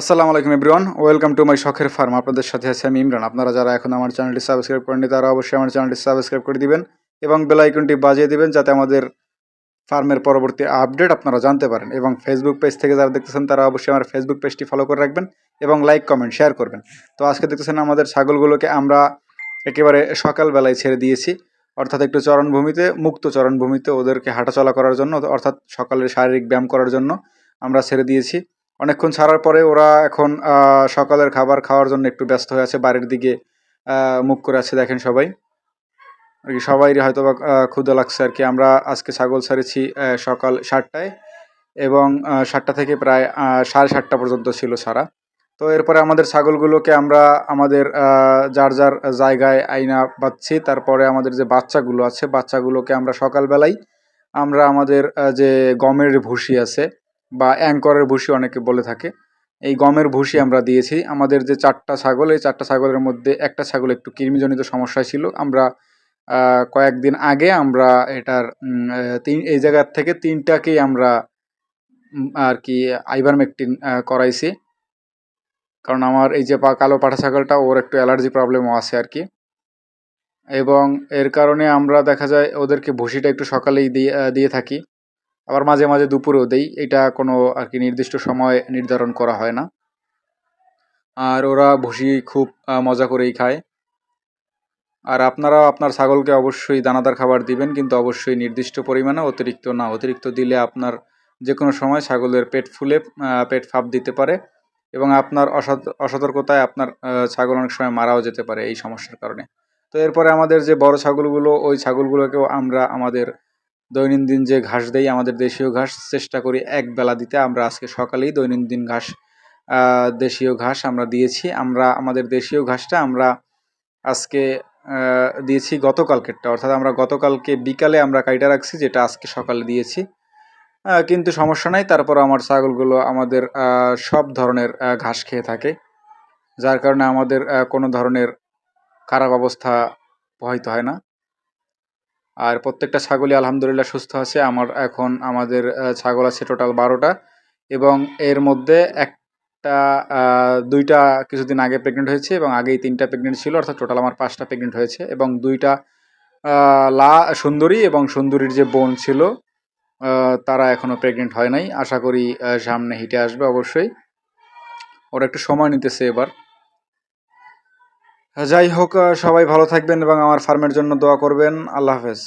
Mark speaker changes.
Speaker 1: আসসালামু আলাইকুম everyone, welcome to my শখের ফার্ম। আপনাদের সাথে আছে আমি ইমরান। আপনারা যারা এখন আমার চ্যানেলটি সাবস্ক্রাইব করেননি, তারা অবশ্যই আমার চ্যানেলটি সাবস্ক্রাইব করে দিবেন এবং বেল আইকনটি বাজিয়ে দিবেন যাতে আমাদের ফার্মের পরবর্তী আপডেট আপনারা জানতে পারেন। এবং ফেসবুক পেজ থেকে যারা দেখতেছেন, তারা অবশ্যই আমার ফেসবুক পেজটি ফলো করে রাখবেন এবং লাইক কমেন্ট শেয়ার করবেন। তো আজকে দেখতেছেন আমাদের ছাগলগুলোকে আমরা একেবারে সকালবেলায় ছেড়ে দিয়েছি। অর্থাৎ একটু চরণভূমিতে, মুক্ত চরণভূমিতে ওদেরকে হাঁটাচলা করার জন্য, অর্থাৎ সকালের শারীরিক ব্যায়াম করার জন্য আমরা ছেড়ে দিয়েছি। অনেকক্ষণ ছাড়ার পরে ওরা এখন সকালের খাবার খাওয়ার জন্য একটু ব্যস্ত হয়ে আছে বাড়ির দিকে মুখ করে আছে দেখেন সবাই। আর কি হয়তো বা ক্ষুধা লাগছে আর কি। আমরা আজকে ছাগল ছাড়েছি সকাল সাতটায় এবং সাতটা থেকে প্রায় সাড়ে সাতটা পর্যন্ত ছিল ছাড়া। তো এরপরে আমাদের ছাগলগুলোকে আমরা আমাদের যার যার জায়গায় আইনা পাচ্ছি তারপরে আমাদের যে বাচ্চাগুলো আছে, বাচ্চাগুলোকে আমরা সকালবেলায় আমরা আমাদের যে গমের ভুসি আছে বা অ্যাঙ্করের ভুসি অনেকে বলে থাকে। এই গমের ভুসি আমরা দিয়েছি। আমাদের যে চারটা ছাগল, এই চারটা ছাগলের মধ্যে একটা ছাগল একটু কৃমিজনিত সমস্যা ছিল। আমরা কয়েকদিন আগে আমরা এটার তিন, এই জায়গার থেকে তিনটাকেই আমরা আর কি আইভারমেকটিন করাইছি। কারণ আমার এই যে পা, কালো পাঠা ছাগলটা, ওর একটু অ্যালার্জি প্রবলেমও আছে আর কি। এবং এর কারণে আমরা দেখা যায় ওদেরকে ভুসিটা একটু সকালেই দিয়ে দিয়ে থাকি। আবার মাঝে মাঝে দুপুরেও দেই। এটা কোনো আর কি নির্দিষ্ট সময় নির্ধারণ করা হয় না। আর ওরা ভুসি খুব মজা করেই খায়। আর আপনারাও আপনার ছাগলকে অবশ্যই দানাদার খাবার দিবেন, কিন্তু অবশ্যই নির্দিষ্ট পরিমাণে অতিরিক্ত না। অতিরিক্ত দিলে আপনার যে কোনো সময় ছাগলের পেট ফুলে পেট ফাঁপ দিতে পারে এবং আপনার অসত- অসতর্কতায় আপনার ছাগল অনেক সময় মারাও যেতে পারে এই সমস্যার কারণে। তো এরপরে আমাদের যে বড় ছাগলগুলো, ওই ছাগলগুলোকেও আমরা আমাদের দৈনন্দিন যে ঘাস দেই, আমাদের দেশীয় ঘাস, চেষ্টা করি এক বেলা দিতে। আমরা আজকে সকালেই দৈনন্দিন ঘাস দেশীয় ঘাস আমরা দিয়েছি। আমরা, আমাদের দেশীয় ঘাসটা আমরা আজকে দিয়েছি গতকালকেরটা। অর্থাৎ আমরা গতকালকে বিকালে আমরা কাইটা রাখছি, যেটা আজকে সকালে দিয়েছি। কিন্তু সমস্যা নাই। তারপর আমার ছাগলগুলো আমাদের সব ধরনের ঘাস খেয়ে থাকে। যার কারণে আমাদের কোনো ধরনের খারাপ অবস্থা প্রভাবিত হয় না। আর প্রত্যেকটা ছাগলই আলহামদুলিল্লাহ সুস্থ আছে। আমার এখন আমাদের ছাগল আছে টোটাল বারোটা এবং এর মধ্যে একটা দুইটা কিছুদিন আগে প্রেগনেন্ট হয়েছে এবং আগেই তিনটা প্রেগনেন্ট ছিল, অর্থাৎ টোটাল আমার পাঁচটা প্রেগনেন্ট হয়েছে এবং দুইটা লা, সুন্দরী এবং সুন্দরীর যে বোন ছিল তারা এখনও প্রেগনেন্ট হয় নাই। আশা করি সামনে হিটে আসবে অবশ্যই। ওরা একটু সময় নিতেছে এবার। যাই হোক সবাই ভালো থাকবেন এবং আমার ফার্মের জন্য দোয়া করবেন। আল্লাহ হাফেজ।